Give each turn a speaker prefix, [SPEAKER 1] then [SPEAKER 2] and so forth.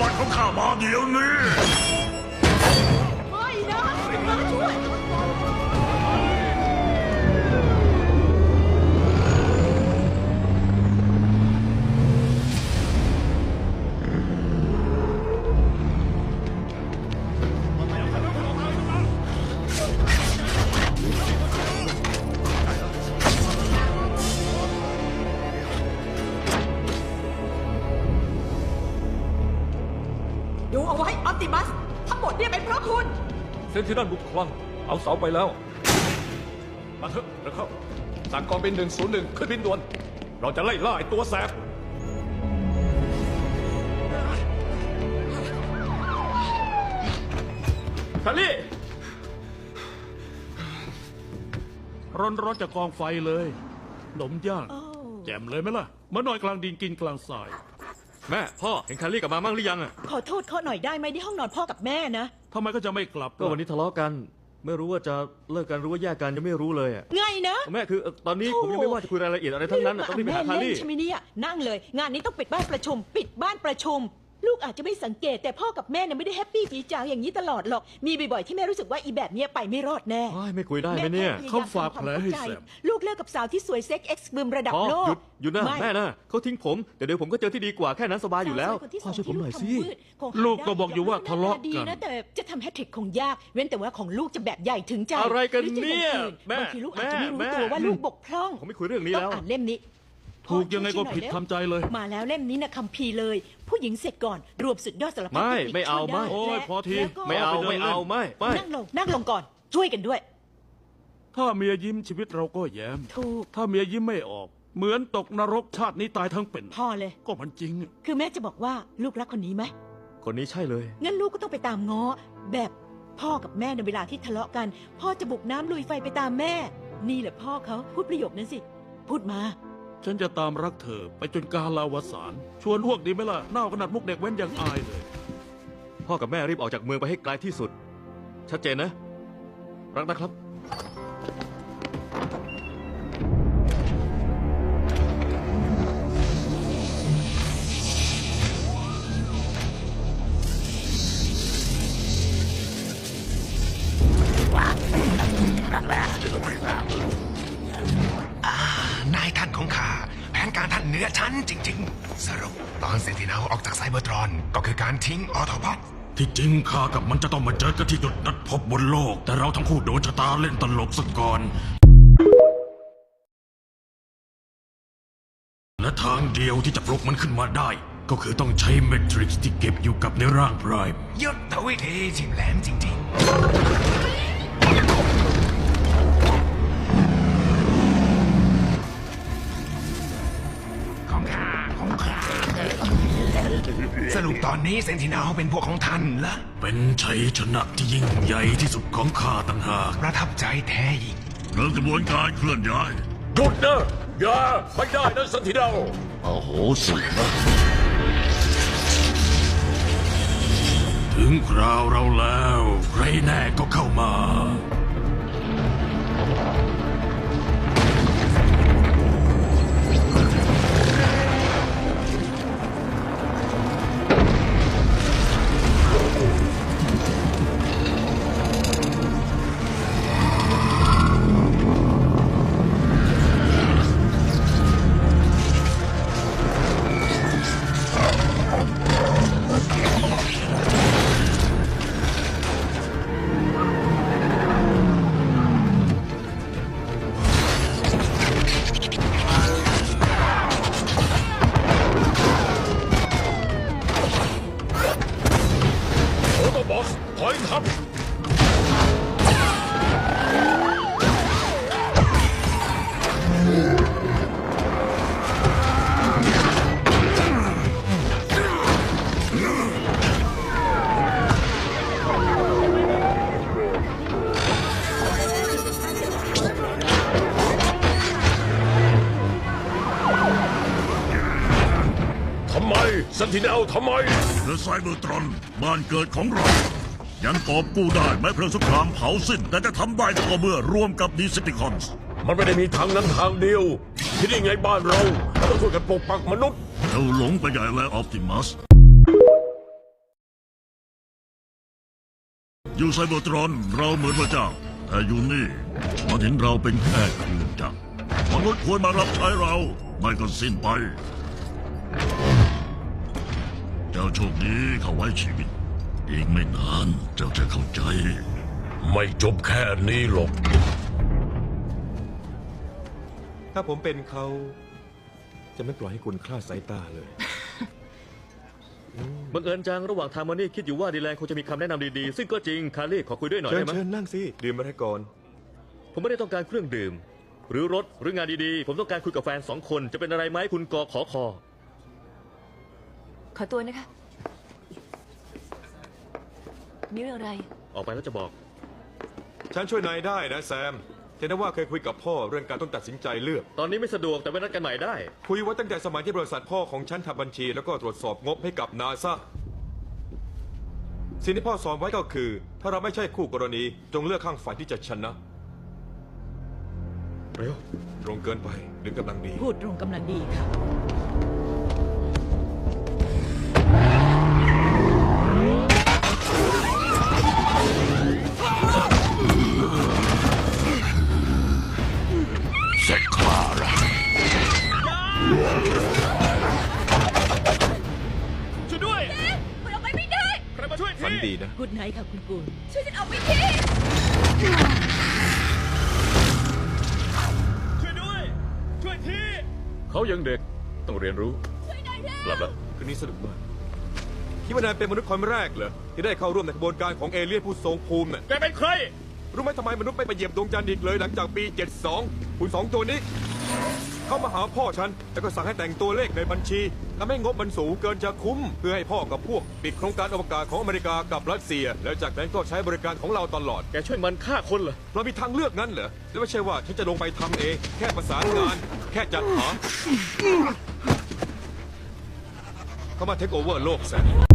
[SPEAKER 1] บัติของข้า
[SPEAKER 2] ดูเอาไว้ออปติมัส ทั้งหมดเนี่ยเป็นเพราะคุณ
[SPEAKER 3] เซนที่นั่นบุกคลั่งเอาเสาไปแล้ว มาเถอะเร็วเข้าสั่งกองบิน 101 ขึ้นบินด่วน เราจะไล่ล่าไอ้ตัวแสบคารี่
[SPEAKER 1] ร้อนร้อนๆจากกองไฟเลย หนมย่าง แจ่มเลยไหมล่ะ มาหน่อยกลางดินกินกลางทราย
[SPEAKER 3] แม่พ่อเห็นคารี่กลับมามั่งหรือยังอะ
[SPEAKER 2] ขอโทษเขาหน่อยได้ไหมที่ห้องนอนพ่อกับแม่นะ
[SPEAKER 1] ทำไมก็จะไม่กลับ
[SPEAKER 3] ก็วันนี้ทะเลาะกัน ไม่รู้ว่าจะเลิกกันหรือว่าแยกกันยังไม่รู้เลยอะ
[SPEAKER 2] ไงนะ
[SPEAKER 3] แม่คือเอ่อตอนนี้ผมยังไม่ว่าจะคุยรายละเอียดอะไรทั้งนั้นอะต้องรีบไปหาคา
[SPEAKER 2] แม่เล่
[SPEAKER 3] รี่
[SPEAKER 2] นใช่ไหมเนี่ยนั่งเลย งานนี้ต้องปิดบ้านประชุม ปิดบ้านประชุม ลูกอาจจะไม่สังเกตแต่พ่อกับแม่เนี่ยไม่ได้แฮปปี้จีจางอย่างนี้ตลอดหรอก มีบ่อยๆที่แม่รู้สึกว่าอีแบบเนี้ยไปไม่รอดแน่
[SPEAKER 3] โอ้ยไม่คุยได้ไหมเนี่ย
[SPEAKER 2] แค่พยยม
[SPEAKER 1] เขาฝาก
[SPEAKER 2] ทำควม
[SPEAKER 1] แผลให้
[SPEAKER 2] เข้าใจ
[SPEAKER 1] แซม
[SPEAKER 2] ลูกเลิกกับสาวที่สวยเซ็กเอ็กซ์บึมระดับ
[SPEAKER 3] พ่อ
[SPEAKER 2] โลก
[SPEAKER 3] หยุดหยุดนะ
[SPEAKER 2] ไม่
[SPEAKER 3] แม่นะเขาทิ้งผม แต่เดี๋ยวผมก็เจอที่ดีกว่าแค่นั้นสบายอยู่แล้ว
[SPEAKER 2] สาวสคนที่
[SPEAKER 3] พ่อช่วยผมหน่อยสิ
[SPEAKER 2] ที่ลูกทำมืดคงหา
[SPEAKER 1] ลูกก็
[SPEAKER 2] ได้
[SPEAKER 1] บอกอยู่ว่าทะเลาะ
[SPEAKER 2] ดี
[SPEAKER 1] กัน
[SPEAKER 2] นะแต่จะทำแฮตทริกคงยาก เว้นแต่ว่าของลูกจะแบบใหญ่ถึงใจ
[SPEAKER 3] อะไรกัน
[SPEAKER 2] หจะ
[SPEAKER 3] เนี่ย
[SPEAKER 2] อางอื่
[SPEAKER 3] แม่
[SPEAKER 2] บางทีลูกอาจจะไม่รู้
[SPEAKER 3] แม่
[SPEAKER 2] ตัวว่าลูกบกพร่อง
[SPEAKER 3] ผมไม่คุยเรื่องนี้
[SPEAKER 2] ต้อง
[SPEAKER 3] แล้ว
[SPEAKER 2] อ่านเล่มนี้
[SPEAKER 1] ถูกยังไงก็ผิด
[SPEAKER 2] พ่อช่วยๆหน่อยเร็ว
[SPEAKER 1] ทำใจเลย
[SPEAKER 2] มาแล้วเล่มนี้นะคัมภีร์เลย ผู้หญิงเสร็จก่อน รวมสุดยอดสารพัด
[SPEAKER 3] ไม่
[SPEAKER 2] ทคนิค
[SPEAKER 3] ไม่เอา
[SPEAKER 2] ช่วยด้
[SPEAKER 3] ไม่
[SPEAKER 1] โอ้ย
[SPEAKER 2] และ
[SPEAKER 1] พอที
[SPEAKER 2] แล้วก็
[SPEAKER 3] ไม่เอา
[SPEAKER 1] ไปเดิน
[SPEAKER 3] ไม่เอา
[SPEAKER 1] เล่น
[SPEAKER 3] ไม่ไม่
[SPEAKER 2] นั่งลงนั่งลงก่อนช่วยกันด้วย
[SPEAKER 1] ถ้าเมียยิ้มชีวิตเราก็แย้ม
[SPEAKER 2] ถูก
[SPEAKER 1] ถ้าเมียยิ้มไม่ออก เหมือนตกนรกชาตินี้ตายทั้งเป็น
[SPEAKER 2] พ่อเลย
[SPEAKER 1] ก็มันจริง
[SPEAKER 2] คือแม่จะบอกว่าลูกรักคนนี้ไหม
[SPEAKER 3] คนนี้ใช่เลย
[SPEAKER 2] งั้นลูกก็ต้องไปตามง้อ แบบพ่อกับแม่ในเวลาที่ทะเลาะกัน พ่อจะบุกน้ำลุยไฟไปตามแม่ นี่แหละพ่อเขาพูดประโยคนั้นสิ พูดมา
[SPEAKER 1] ฉันจะตามรักเธอไปจนกาลาวสานชวนอ้วกดีไหมล่ะเน่าขนาดมุกเด็กแว้นยังอายเลย
[SPEAKER 3] พ่อกับแม่รีบออกจากเมืองไปให้ไกลที่สุด ชัดเจนนะ รักนะครับ
[SPEAKER 4] นายท่านของข้าแผนการท่านเหนือชั้นจริง ๆ สรุปตอนเซนติเนลออกจากไซเบอร์ตรอน ก็คือการทิ้งออโตบอท
[SPEAKER 5] ที่จริงข้ากับมันจะต้องมาเจอกันที่จุดนัดพบบนโลก แต่เราทั้งคู่โดนชะตาเล่นตลกซะก่อน และทางเดียวที่จะปลุกมันขึ้นมาได้ ก็คือต้องใช้เมทริกซ์ที่เก็บอยู่กับในร่างไพรม์
[SPEAKER 4] ยุทธวิธีทิมแหลมจริง ๆ สรุปตอนนี้เซนติเนลเป็นพวกของท่านเหรอ
[SPEAKER 5] เป็นชัยชนะที่ยิ่งใหญ่ที่สุดของข้าต่างหาก
[SPEAKER 4] ประทับใจแท้ยิ่ง
[SPEAKER 1] เริ่มกระบวนการเคลื่อนย้าย
[SPEAKER 3] หยุดนะอย่าไม่ได้นะสันติดาว
[SPEAKER 1] โอ้โหสินะ
[SPEAKER 5] ถึงคราวเราแล้ว ใครแน่ก็เข้ามา
[SPEAKER 3] ซันติเนลทำไม
[SPEAKER 1] เรือไซเบอร์ตรอนบ้านเกิดของเรา ยังกอบกู้ได้แม้เพลิงสงครามเผาสิ้น แต่จะทำได้ก็เมื่อร่วมกับดีซิติคอนส์
[SPEAKER 3] มันไม่ได้มีทางนั้นทางเดียวที่นี่ไงบ้านเราต้องช่วยกันปกปักมนุษย์
[SPEAKER 1] เธาหลงไปใหญ่แล้วออฟติมัส
[SPEAKER 6] อยู่ไซเบอร์ตรอนเราเหมือนพระเจ้า แต่อยู่นี่มองเห็นเราเป็นแค่คืนจักรมนุษย์ควรมารับใช้เรา ไม่ก็สิ้นไป เจ้าโชคดีเขาไว้ชีวิต อีกไม่นานเจ้าจะเข้าใจ
[SPEAKER 7] ไม่จบแค่นี้หรอก
[SPEAKER 8] ถ้าผมเป็นเขา จะไม่ปล่อยให้คุณคลาดสายตาเลย
[SPEAKER 3] บังเอิญจังระหว่างทางมานี่คิดอยู่ว่าดีแลนด์คงจะมีคำแนะนำดีๆ ซึ่งก็จริง คารี่ขอคุยด้วยหน่อย
[SPEAKER 8] เชิญ
[SPEAKER 3] ได้ไหม
[SPEAKER 8] เชิญนั่งสิดื่มมาให้ก่อน
[SPEAKER 3] ผมไม่ได้ต้องการเครื่องดื่ม หรือรถหรืองานดีๆ ผมต้องการคุยกับแฟนสองคนจะเป็นอะไรไหมคุณกอขอคอ
[SPEAKER 9] ขอตัวนะคะ มีเรื่องอะไร
[SPEAKER 3] ออกไปแล้วจะบอก
[SPEAKER 8] ฉันช่วยนายได้นะแซมเห็นได้ว่าเคยคุยกับพ่อเรื่องการต้องตัดสินใจเลือก
[SPEAKER 3] ตอนนี้ไม่สะดวกแต่ไว้นัดกันใหม่ได้
[SPEAKER 8] คุยไว้ตั้งแต่สมัยที่บริษัทพ่อของฉันทำบัญชี แล้วก็ตรวจสอบงบให้กับนาซาสิ่งที่พ่อสอนไว้ก็คือ ถ้าเราไม่ใช่คู่กรณี จงเลือกข้างฝ่ายที่จะชนะ
[SPEAKER 3] เร็ว
[SPEAKER 8] ตรงเกินไปหรือกำลังดี
[SPEAKER 2] พูดตรงกำลังดีค่ะ
[SPEAKER 8] ดีนะ
[SPEAKER 2] พูดไนท์ค่ะคุณกูล
[SPEAKER 9] ช่วยฉันออกไปที
[SPEAKER 3] ช่วยด้วย ช่วยที เขายังเด็กต้องเรียนรู้
[SPEAKER 9] ช่วยหน่อยเถ
[SPEAKER 3] กลับ
[SPEAKER 9] อะ
[SPEAKER 3] แล้ว
[SPEAKER 8] คืนนี้สนุกมาก คิดว่านายเป็นมนุษย์คนแรกเหรอที่ได้เข้าร่วมในกระบวนการของเอเลี่ยนผู้ทรงภูมิน่ะ
[SPEAKER 3] แกเป็นใคร
[SPEAKER 8] รู้ไหมทำไมมนุษย์ไม่ไปเหยียบดวงจันทร์อีกเลยหลังจากปี 72 คุณสองตัวนี้ เข้ามาหาพ่อฉัน แล้วก็สั่งให้แต่งตัวเลขในบัญชีทำให้งบมันสูงเกินจะคุ้ม เพื่อให้พ่อกับพวก ปิดโครงการอวกาศของอเมริกากับรัสเซีย แล้วจากนั้นก็ใช้บริการของเราตลอด
[SPEAKER 3] แกช่วยมันฆ่าคนเหรอ
[SPEAKER 8] เรามีทางเลือกงั้นเหรอและไม่ใช่ว่าฉันจะลงไปทำเอง แค่ประสานงาน แค่จัดหาเข้ามาเทคโอเวอร์โลกแสน